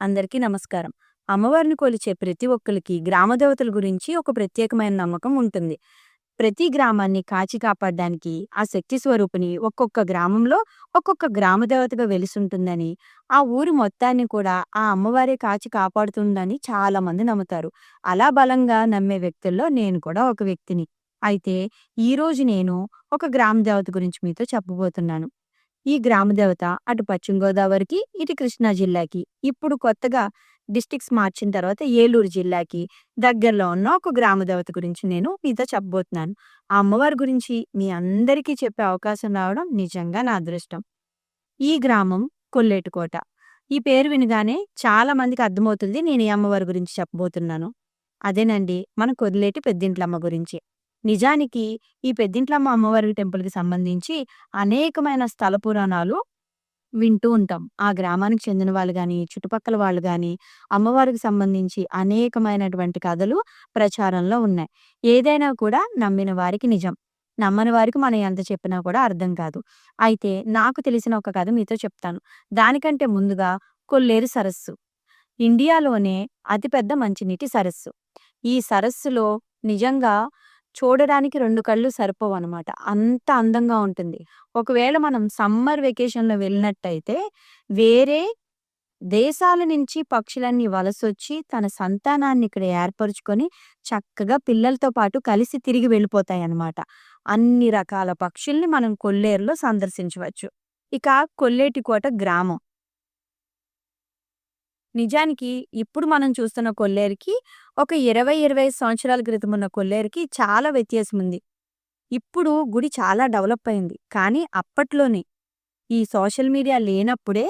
అందరికీ నమస్కారం. అమ్మవారిని కొలిచే ప్రతి ఒక్కరికి గ్రామదేవతల గురించి ఒక ప్రత్యేకమైన నమ్మకం ఉంటుంది. ప్రతి గ్రామాన్ని కాచి కాపాడడానికి ఆ శక్తి స్వరూపిణి ఒక్కొక్క గ్రామంలో ఒక్కొక్క గ్రామదేవతగా వెలిసుంటుందని ఆ ఊరి మొత్తాన్ని కూడా ఆ అమ్మవారే కాచి కాపాడుతుందని చాలా మంది నమ్ముతారు. అలా బలంగా నమ్మే వ్యక్తుల్లో నేను కూడా ఒక వ్యక్తిని. అయితే ఈ రోజు నేను ఒక గ్రామ దేవత గురించి మీతో చెప్పబోతున్నాను. ఈ గ్రామదేవత అటు పశ్చిమ గోదావరికి ఇటు కృష్ణా జిల్లాకి. ఇప్పుడు కొత్తగా డిస్టిక్స్ మార్చిన తర్వాత ఏలూరు జిల్లాకి దగ్గరలో ఉన్న ఒక గ్రామదేవత గురించి నేను మీతో చెప్పబోతున్నాను. ఆ అమ్మవారి గురించి మీ అందరికీ చెప్పే అవకాశం రావడం నిజంగా నా అదృష్టం. ఈ గ్రామం కొల్లేటికోట. ఈ పేరు వినగానే చాలా మందికి అర్థమవుతుంది నేను ఈ అమ్మవారి గురించి చెప్పబోతున్నాను. అదేనండి మన కొదిలేటి పెద్దింట్లమ్మ గురించి. నిజానికి ఈ పెద్దింట్లమ్మ అమ్మవారి టెంపుల్కి సంబంధించి అనేకమైన స్థల పురాణాలు వింటూ ఉంటాం. ఆ గ్రామానికి చెందిన వాళ్ళు కానీ చుట్టుపక్కల వాళ్ళు కానీ అమ్మవారికి సంబంధించి అనేకమైనటువంటి కథలు ప్రచారంలో ఉన్నాయి. ఏదైనా కూడా నమ్మిన వారికి నిజం. నమ్మని వారికి మనం ఎంత చెప్పినా కూడా అర్థం కాదు. అయితే నాకు తెలిసిన ఒక కథ మీతో చెప్తాను. దానికంటే ముందుగా కొల్లేరు సరస్సు. ఇండియాలోనే అతిపెద్ద మంచినీటి సరస్సు. ఈ సరస్సులో నిజంగా చూడడానికి రెండు కళ్ళు సరిపోవు అనమాట అంత అందంగా ఉంటుంది. ఒకవేళ మనం సమ్మర్ వెకేషన్‌లో వెళ్ళినట్టయితే వేరే దేశాల నుంచి పక్షులన్నీ వలసొచ్చి తన సంతానాన్ని ఇక్కడ ఏర్పరుచుకొని చక్కగా పిల్లలతో పాటు కలిసి తిరిగి వెళ్ళిపోతాయి అన్నమాట అన్ని రకాల పక్షుల్ని మనం కొల్లేరులో సందర్శించవచ్చు. ఇక కొల్లేటికోట గ్రామం. నిజానికి ఇప్పుడు మనం చూస్తున్న కొల్లేరుకి ఒక ఇరవై ఇరవై సంవత్సరాల క్రితం ఉన్న కొల్లేరుకి చాలా వ్యత్యాసం ఉంది ఇప్పుడు గుడి చాలా డెవలప్ అయింది. కానీ అప్పట్లోనే ఈ సోషల్ మీడియా లేనప్పుడే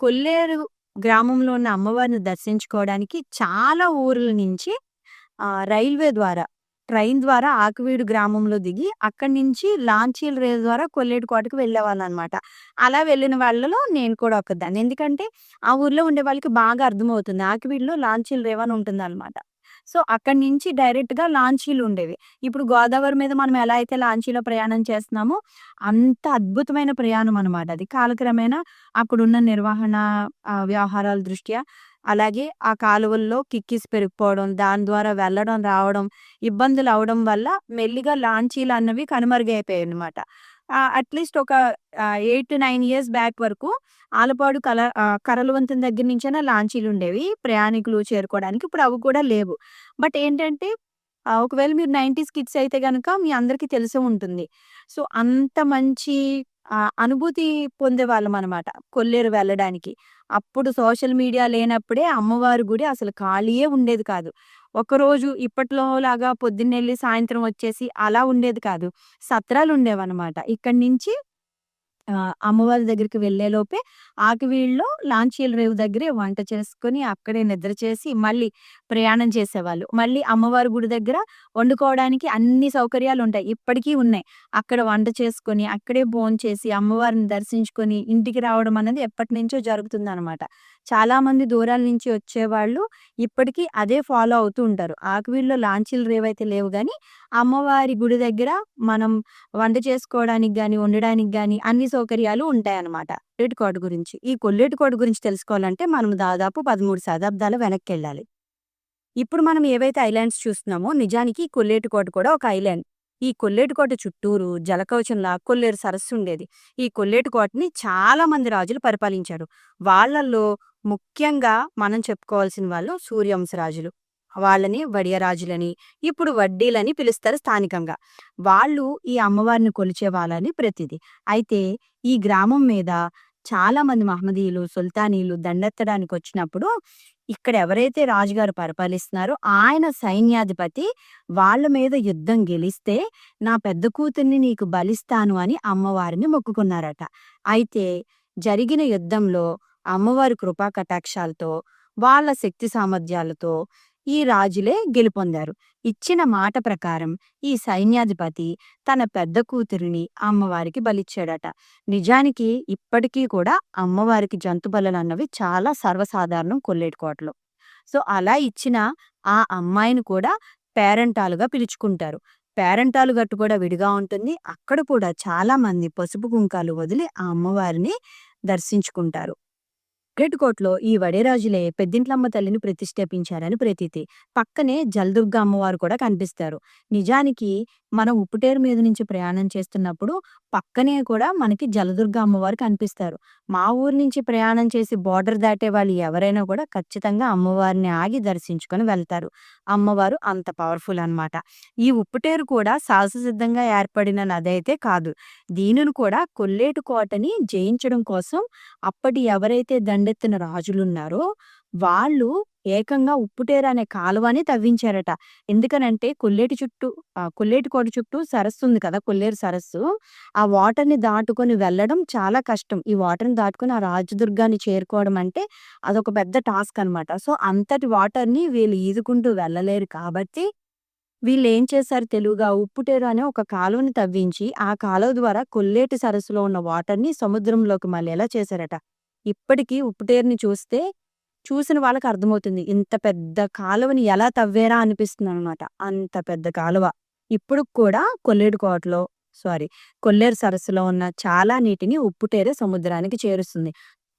కొల్లేరు గ్రామంలో ఉన్న అమ్మవారిని దర్శించుకోవడానికి చాలా ఊర్ల నుంచి రైల్వే ద్వారా ట్రైన్ ద్వారా ఆకువీడు గ్రామంలో దిగి అక్కడి నుంచి లాంచీల రేల్ ద్వారా కొల్లేటి కోటకు అనమాట అలా వెళ్ళిన వాళ్ళలో నేను కూడా ఒకదాన్ని. ఎందుకంటే ఆ ఊర్లో ఉండే వాళ్ళకి బాగా అర్థమవుతుంది. ఆకువీడులో లాంచీల రేవ్ అని అనమాట సో అక్కడి నుంచి డైరెక్ట్గా లాంచీలు ఉండేవి. ఇప్పుడు గోదావరి మీద మనం ఎలా అయితే లాంచీలో ప్రయాణం చేస్తున్నామో అంత అద్భుతమైన ప్రయాణం అనమాట అది. కాలక్రమేణా అక్కడున్న నిర్వహణ వ్యవహారాల దృష్ట్యా అలాగే ఆ కాలువల్లో కిక్కిస్ పెరిగిపోవడం దాని ద్వారా వెళ్ళడం రావడం ఇబ్బందులు అవడం వల్ల మెల్లిగా లాంచీలు అన్నవి కనుమరుగైపోయాయి అనమాట అట్లీస్ట్ ఒక ఎయిట్ నైన్ ఇయర్స్ బ్యాక్ వరకు ఆలపాడు కల కరలవంతం దగ్గర నుంచైనా లాంచీలు ఉండేవి. ప్రయాణికులు చేరుకోవడానికి ఇప్పుడు అవి కూడా లేవు. బట్ ఏంటంటే ఒకవేళ మీరు నైంటీస్ కిడ్స్ అయితే కనుక మీ అందరికీ తెలిసే ఉంటుంది. సో అంత మంచి అనుభూతి పొందేవాళ్ళం అనమాట కొల్లేరు వెళ్ళడానికి. అప్పుడు సోషల్ మీడియా లేనప్పుడే అమ్మవారి గుడి అసలు ఖాళీయే ఉండేది కాదు. ఒకరోజు ఇప్పట్లో లాగా పొద్దున్నెళ్ళి సాయంత్రం వచ్చేసి అలా ఉండేది కాదు. సత్రాలు ఉండేవన్నమాట. ఇక్కడి నుంచి అమ్మవారి దగ్గరికి వెళ్ళేలోపే ఆకివీళ్ళలో లాంచీల రేవు దగ్గరే వంట చేసుకొని అక్కడే నిద్ర చేసి మళ్ళీ ప్రయాణం చేసేవాళ్ళు. మళ్ళీ అమ్మవారి గుడి దగ్గర వండుకోవడానికి అన్ని సౌకర్యాలు ఉంటాయి ఇప్పటికీ ఉన్నాయి. అక్కడ వంట చేసుకొని, అక్కడే చేసి అమ్మవారిని దర్శించుకొని ఇంటికి రావడం అన్నది ఎప్పటినుంచో జరుగుతుందనమాట. అనమాట చాలామంది దూరాల నుంచి వచ్చేవాళ్ళు ఇప్పటికీ అదే ఫాలో అవుతూ ఉంటారు. ఆకువీళ్ళలో లాంచీలు రేవైతే లేవు కానీ అమ్మవారి గుడి దగ్గర మనం వంట చేసుకోవడానికి కానీ వండడానికి కానీ అన్ని సౌకర్యాలు ఉంటాయన్నమాట. కొల్లేటికోట గురించి. ఈ కొల్లేటికోట గురించి తెలుసుకోవాలంటే మనం దాదాపు పదమూడు శతాబ్దాల వెనక్కెళ్ళాలి. ఇప్పుడు మనం ఏవైతే ఐలాండ్స్ చూస్తున్నామో నిజానికి కొల్లేటికోట కూడా ఒక ఐలాండ్. ఈ కొల్లేటికోట చుట్టూరు జలకవచంలా కొల్లేరు సరస్సు ఉండేది. ఈ కొల్లేటికోటని చాలా మంది రాజులు పరిపాలించారు. వాళ్ళల్లో ముఖ్యంగా మనం చెప్పుకోవాల్సిన వాళ్ళు సూర్యవంశరాజులు. వాళ్ళని వడియరాజులని ఇప్పుడు వడ్డీలని పిలుస్తారు స్థానికంగా వాళ్ళు ఈ అమ్మవారిని కొలిచే వాళ్ళని ప్రతిది అయితే ఈ గ్రామం మీద చాలా మంది మహమ్మదీయులు సుల్తానీలు దండెత్తడానికి వచ్చినప్పుడు ఇక్కడ ఎవరైతే రాజుగారు పరిపాలిస్తున్నారో ఆయన సైన్యాధిపతి వాళ్ళ మీద యుద్ధం గెలిస్తే నా పెద్ద కూతుర్ని నీకు బలిస్తాను అని అమ్మవారిని మొక్కుకున్నారట. అయితే జరిగిన యుద్ధంలో అమ్మవారి కృపా కటాక్షాలతో వాళ్ళ శక్తి సామర్థ్యాలతో ఈ రాజులే గెలుపొందారు. ఇచ్చిన మాట ప్రకారం ఈ సైన్యాధిపతి తన పెద్ద కూతురిని అమ్మవారికి బలిచ్చాడట. నిజానికి ఇప్పటికీ కూడా అమ్మవారికి జంతుబలలు అన్నవి చాలా సర్వసాధారణం కొల్లేటికోటలో సో అలా ఇచ్చిన ఆ అమ్మాయిని కూడా పేరెంటాలుగా పిలుచుకుంటారు. పేరెంటాలు గట్టు కూడా విడిగా ఉంటుంది. అక్కడ కూడా చాలా మంది పసుపు కుంకాలు వదిలి ఆ అమ్మవారిని దర్శించుకుంటారు. కొక్కెటికోటలో ఈ వడేరాజులే పెద్దింట్లమ్మ తల్లిని ప్రతిష్ఠాపించారని ప్రతీతి. పక్కనే జలదుర్గ అమ్మవారు కూడా కనిపిస్తారు. నిజానికి మనం ఉప్పుటేరు మీద నుంచి ప్రయాణం చేస్తున్నప్పుడు పక్కనే కూడా మనకి జలదుర్గ అమ్మవారు కనిపిస్తారు. మా ఊరు నుంచి ప్రయాణం చేసి బార్డర్ దాటే వాళ్ళు ఎవరైనా కూడా ఖచ్చితంగా అమ్మవారిని ఆగి దర్శించుకొని వెళ్తారు. అమ్మవారు అంత పవర్‌ఫుల్ అన్నమాట. ఈ ఉప్పుటేరు కూడా సాహససిద్ధంగా ఏర్పడిన నదైతే కాదు. దీనిని కూడా కొల్లేటి కోటని జయించడం కోసం అప్పటి ఎవరైతే దండెత్తిన రాజులున్నారో వాళ్ళు ఏకంగా ఉప్పుటేరు అనే కాలువని తవ్వించారట. ఎందుకనంటే కొల్లేటి చుట్టూ కొల్లేటి కోట చుట్టూ సరస్సు ఉంది కదా! కొల్లేరు సరస్సు. ఆ వాటర్‌ని దాటుకొని వెళ్ళడం చాలా కష్టం. ఈ వాటర్‌ని దాటుకొని ఆ రాజదుర్గాన్ని చేరుకోవడం అంటే అదొక పెద్ద టాస్క్ అన్నమాట. సో, అంతటి వాటర్‌ని వీళ్ళు ఈదుకుంటూ వెళ్ళలేరు కాబట్టి వీళ్ళు ఏం చేశారు తెలుగుగా ఉప్పుటేరు అనే ఒక కాలువని తవ్వించి, ఆ కాలువ ద్వారా కొల్లేటి సరస్సులో ఉన్న వాటర్‌ని సముద్రంలోకి మళ్ళేలా చేశారట. ఇప్పటికీ ఉప్పుటేరుని చూస్తే చూసిన వాళ్ళకి అర్థమవుతుంది. ఇంత పెద్ద కాలువని ఎలా తవ్వేరా అనిపిస్తుంది అనమాట అంత పెద్ద కాలువ. ఇప్పుడు కూడా కొల్లేడు కోటలో సారీ కొల్లేరు సరస్సులో ఉన్న చాలా నీటిని ఉప్పుటేరే సముద్రానికి చేరుస్తుంది.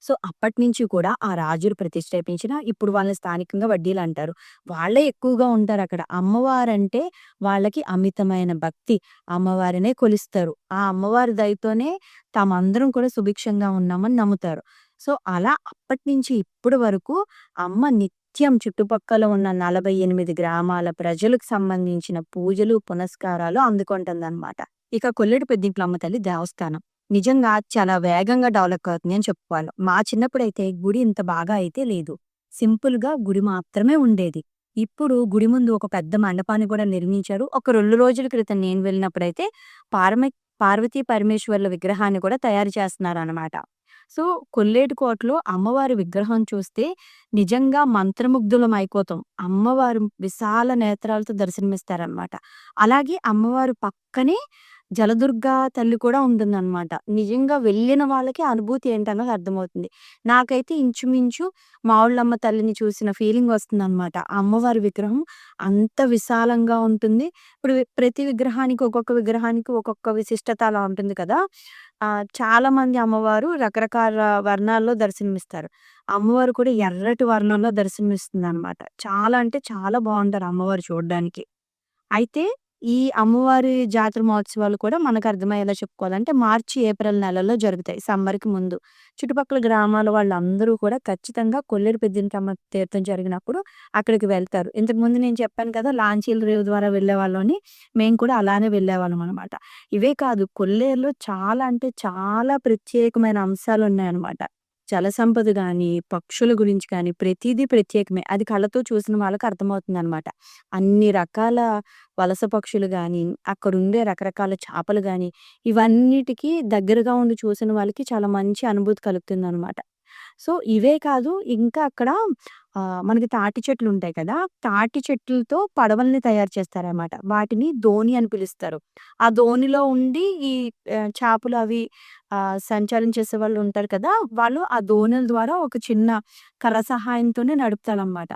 సో, అప్పటినుంచి కూడా ఆ రాజులు ప్రతిష్టేపించిన ఇప్పుడు వాళ్ళని స్థానికంగా వడ్డీలు అంటారు వాళ్ళే ఎక్కువగా ఉంటారు అక్కడ అమ్మవారంటే వాళ్ళకి అమితమైన భక్తి. అమ్మవారినే కొలుస్తారు. ఆ అమ్మవారి దయతోనే తామందరం కూడా సుభిక్షంగా ఉన్నామని నమ్ముతారు. సో, అలా అప్పటినుంచి ఇప్పటి వరకు అమ్మ నిత్యం చుట్టుపక్కల ఉన్న 48 గ్రామాల ప్రజలకు సంబంధించిన పూజలు, పునస్కారాలు అందుకుంటుందన్నమాట. ఇక కొల్లేటి పెద్దింట్లమ్మ తల్లి దేవస్థానం. నిజంగా చాలా వేగంగా డెవలప్ అవుతుంది అని చెప్పుకోవాలి. మా చిన్నప్పుడైతే గుడి ఇంత బాగా అయితే లేదు. సింపుల్‌గా గుడి మాత్రమే ఉండేది. ఇప్పుడు గుడి ముందు ఒక పెద్ద మండపాన్ని కూడా నిర్మించారు. ఒక రెండు రోజుల క్రితం నేను వెళ్ళినప్పుడైతే పార్మ పార్వతీ పరమేశ్వర్ల విగ్రహాన్ని కూడా తయారు చేస్తున్నారనమాట. సో, కొల్లేటి కోటలో అమ్మవారి విగ్రహం చూస్తే నిజంగా మంత్రముగ్ధులమైపోతాం. అమ్మవారు విశాల నేత్రాలతో దర్శనమిస్తారనమాట. అలాగే అమ్మవారు పక్కనే జలదుర్గా తల్లి కూడా ఉంటుందనమాట. నిజంగా వెళ్ళిన వాళ్ళకి అనుభూతి ఏంటన్నది అర్థమవుతుంది. నాకైతే ఇంచుమించు మావుళ్ళమ్మ తల్లిని చూసిన ఫీలింగ్ వస్తుందనమాట. అమ్మవారి విగ్రహం అంత విశాలంగా ఉంటుంది. ఇప్పుడు ప్రతి విగ్రహానికి ఒక్కొక్క విగ్రహానికి ఒక్కొక్క విశిష్టత అలా ఉంటుంది కదా! ఆహ్, చాలామంది అమ్మవారు రకరకాల వర్ణాల్లో దర్శనమిస్తారు. అమ్మవారు కూడా ఎర్రటి వర్ణంలో దర్శనమిస్తుందనమాట. చాలా అంటే చాలా బావుంటారు అమ్మవారు చూడ్డానికి. అయితే ఈ అమ్మవారి జాతర మహోత్సవాలు కూడా మనకు అర్థమయ్యేలా చెప్పుకోవాలంటే మార్చి, ఏప్రిల్ నెలల్లో జరుగుతాయి సమ్మర్‌కి ముందు. చుట్టుపక్కల గ్రామాల వాళ్ళందరూ కూడా ఖచ్చితంగా కొల్లేరు పెద్దింటమ్మ తీర్థం జరిగినప్పుడు అక్కడికి వెళ్తారు. ఇంతకుముందు నేను చెప్పాను కదా! లాంచీల రేవు ద్వారా వెళ్ళేవాళ్ళమని. మేము కూడా అలానే వెళ్ళేవాళ్ళమనమాట. ఇవే కాదు కొల్లేరులో చాలా అంటే చాలా ప్రత్యేకమైన అంశాలు ఉన్నాయన్నమాట జలసంపద కానీ పక్షుల గురించి కానీ ప్రతిదీ ప్రత్యేకమే. అది కళ్ళతో చూసిన వాళ్ళకి అర్థమవుతుందనమాట. అన్ని రకాల వలస పక్షులు కానీ అక్కడ ఉండే రకరకాల చేపలు కానీ ఇవన్నిటికి దగ్గరగా ఉండి చూసిన వాళ్ళకి చాలా మంచి అనుభూతి కలుగుతుందనమాట. సో, ఇవే కాదు ఇంకా అక్కడ మనకి తాటి చెట్లు ఉంటాయి కదా! తాటి చెట్లతో పడవల్ని తయారు చేస్తారనమాట. వాటిని ధోని అని పిలుస్తారు. ఆ ధోనిలో ఉండి ఈ చేపలు అవి సంచారం చేసే వాళ్ళు ఉంటారు కదా! వాళ్ళు ఆ ధోనుల ద్వారా ఒక చిన్న కర్ర సహాయంతోనే నడుపుతారనమాట.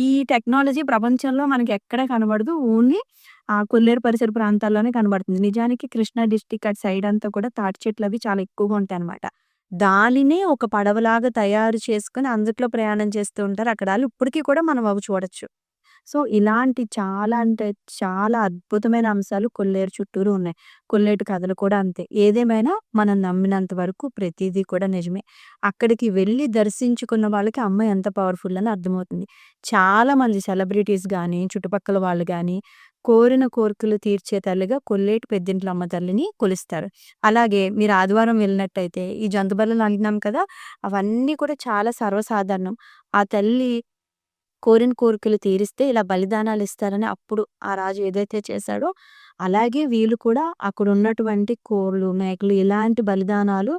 ఈ టెక్నాలజీ ప్రపంచంలో మనకి ఎక్కడ కనబడదు. ఓన్లీ ఆ కొల్లేరు పరిసర ప్రాంతాల్లోనే కనబడుతుంది. నిజానికి కృష్ణా డిస్టిక్ అటు సైడ్ అంతా కూడా తాటి చెట్లు అవి చాలా ఎక్కువగా ఉంటాయి అనమాట దానినే ఒక పడవలాగా తయారు చేసుకొని అందుట్లో ప్రయాణం చేస్తూ ఉంటారు అక్కడాళ్ళు. ఇప్పటికీ కూడా మనం అవి చూడొచ్చు. సో, ఇలాంటి చాలా అంటే చాలా అద్భుతమైన అంశాలు కొల్లేరు చుట్టూరు ఉన్నాయి. కొల్లేటు కథలు కూడా అంతే. ఏదేమైనా మనం నమ్మినంత వరకు ప్రతిదీ కూడా నిజమే. అక్కడికి వెళ్ళి దర్శించుకున్న వాళ్ళకి అమ్మ ఎంత పవర్‌ఫుల్ అని అర్థమవుతుంది. చాలా మంది సెలబ్రిటీస్ కానీ చుట్టుపక్కల వాళ్ళు కానీ కోరిన కోరికలు తీర్చే తల్లిగా కొల్లేటి పెద్దింట్లమ్మ తల్లిని కొలుస్తారు. అలాగే మీరు ఆదివారం వెళ్ళినట్టయితే ఈ జంతుబల్లలు అంటున్నాం కదా! అవన్నీ కూడా చాలా సర్వసాధారణం. ఆ తల్లి కోరిన కోరికలు తీరిస్తే ఇలా బలిదానాలు ఇస్తారని అప్పుడు ఆ రాజు ఏదైతే చేశాడో, అలాగే వీళ్ళు కూడా అక్కడ ఉన్నటువంటి కోళ్ళు, మేకలు ఇలాంటి బలిదానాలు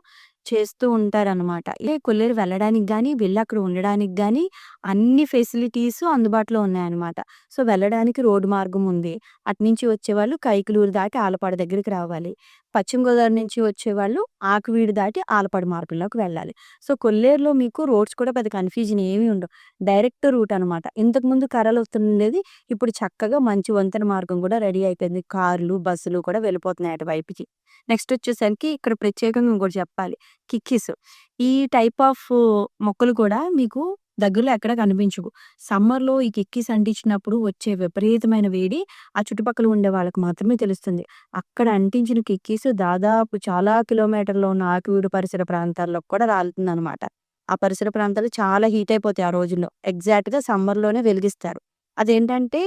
చేస్తూ ఉంటారనమాట. ఇదే కొల్లేరు వెళ్ళడానికి కానీ వెళ్ళి అక్కడ ఉండడానికి కానీ అన్ని ఫెసిలిటీసు అందుబాటులో ఉన్నాయన్నమాట. సో, వెళ్ళడానికి రోడ్డు మార్గం ఉంది. అటు నుంచి వచ్చేవాళ్ళు కైకలూరు దాటి ఆలపాడు దగ్గరికి రావాలి. పశ్చిమ గోదావరి నుంచి వచ్చేవాళ్ళు ఆకువీడు దాటి ఆలపాడు మార్గంలోకి వెళ్ళాలి. సో, కొల్లేరులో మీకు రోడ్స్ కూడా పెద్ద కన్‌ఫ్యూజన్ ఏమీ ఉండవు. డైరెక్ట్ రూట్ అనమాట. ఇంతకుముందు కర్రలు వస్తుండేది ఇప్పుడు చక్కగా మంచి వంతెన మార్గం కూడా రెడీ అయిపోయింది. కార్ కార్లు, బస్సులు కూడా వెళ్ళిపోతున్నాయి అటువైపుకి. నెక్స్ట్ వచ్చేసరికి ఇక్కడ ప్రత్యేకంగా ఇంకోటి చెప్పాలి. కిక్కీస్. ఈ టైప్ ఆఫ్ మొక్కలు కూడా మీకు దగ్గరలో ఎక్కడ కనిపించవు. సమ్మర్‌లో ఈ కిక్కీస్ అంటించినప్పుడు వచ్చే విపరీతమైన వేడి ఆ చుట్టుపక్కల ఉండే వాళ్ళకి మాత్రమే తెలుస్తుంది. అక్కడ అంటించిన కిక్కీస్ దాదాపు చాలా కిలోమీటర్‌లో ఉన్న ఆకివీడు పరిసర ప్రాంతాల్లోకి కూడా రాలుతుందనమాట. ఆ పరిసర ప్రాంతాలు చాలా హీట్ అయిపోతాయి ఆ రోజుల్లో. ఎగ్జాక్ట్‌గా సమ్మర్‌లోనే వెలిగిస్తారు. అదేంటంటే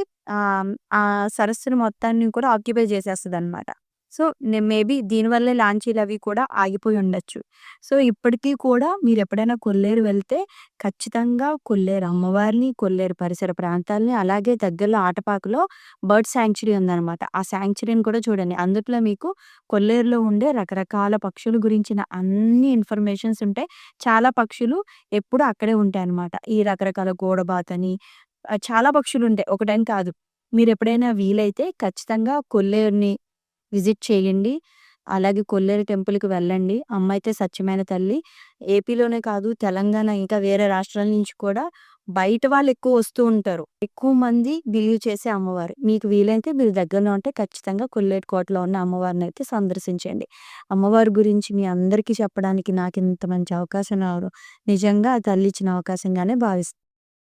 ఆ సరస్సుని మొత్తాన్ని కూడా ఆక్యుపై చేసేస్తుంది అనమాట సో, మేబీ దీనివల్లే లాంచీలవి కూడా ఆగిపోయి ఉండొచ్చు. సో, ఇప్పటికీ కూడా మీరు ఎప్పుడైనా కొల్లేరు వెళ్తే ఖచ్చితంగా కొల్లేరు అమ్మవారిని, కొల్లేరు పరిసర ప్రాంతాల్ని, అలాగే దగ్గరలో ఆటపాకలో బర్డ్ శాంక్చురీ ఉందన్నమాట ఆ శాంక్చురీని కూడా చూడండి. అందుట్లో మీకు కొల్లేరులో ఉండే రకరకాల పక్షుల గురించిన అన్ని ఇన్ఫర్మేషన్స్ ఉంటాయి. చాలా పక్షులు ఎప్పుడూ అక్కడే ఉంటాయి అన్నమాట ఈ రకరకాల గోడబాతని చాలా పక్షులు ఉంటాయి ఒకటని కాదు. మీరు ఎప్పుడైనా వీలైతే ఖచ్చితంగా కొల్లేరుని విజిట్ చేయండి. అలాగే కొల్లేరు టెంపుల్‌కి వెళ్ళండి. అమ్మ అయితే సత్యమైన తల్లి. ఏపీలోనే కాదు తెలంగాణ ఇంకా వేరే రాష్ట్రాల నుంచి కూడా బయట వాళ్ళు ఎక్కువ వస్తూ ఉంటారు. ఎక్కువ మంది బిలీవ్ చేసే అమ్మవారు. మీకు వీలైతే మీరు దగ్గరలో ఉంటే ఖచ్చితంగా కొల్లేరు కోటలో ఉన్న అమ్మవారిని అయితే సందర్శించండి. అమ్మవారి గురించి మీ అందరికీ చెప్పడానికి నాకు ఇంత మంచి అవకాశం రావడం నిజంగా ఆ తల్లి ఇచ్చిన అవకాశంగానే భావిస్